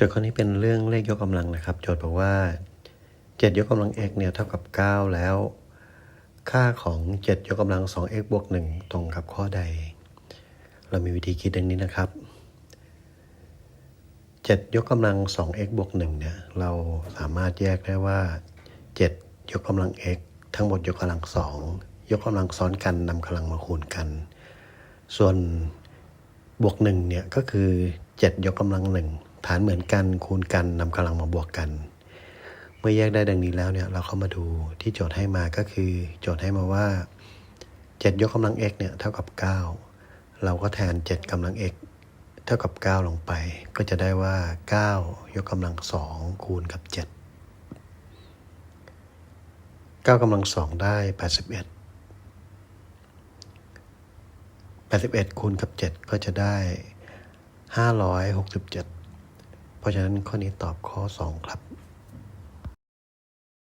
โจทย์ข้อนี้เป็นเรื่องเลขยกกำลังนะครับ โจทย์บอกว่า 7 ยกกำลัง x เนี่ยเท่ากับ 9 แล้ว ค่าของ 7 ยกกำลัง 2x บวก 1 ตรงกับข้อใด เรามีวิธีคิดดังนี้นะครับ 7 ยกกำลัง 2x บวก 1 เนี่ย เราสามารถแยกได้ว่า 7 ยกกำลัง x ทั้งหมดยกกำลัง 2 ยกกำลังซ้อนกันนำกำลังมาคูณกัน ส่วนบวก 1 เนี่ยก็คือ 7 ยกกำลัง 1 ฐานเหมือนกันคูณกันนำกำลังมาบวกกัน เมื่อแยกได้ดังนี้แล้วเนี่ยเราเข้ามาดูที่โจทย์ให้มาก็คือ โจทย์ให้มาว่า 7 ยกกำลัง x เนี่ยเท่ากับ 9 เราก็แทน 7กำลัง x เท่ากับ 9 ลงไป ก็จะได้ว่า 9 ยกกำลัง 2 คูณกับ 7 9กำลัง 2 ได้ 81 81คูณกับ 7 ก็จะได้ 567 เพราะฉะนั้นข้อนี้ตอบข้อ 2 ครับ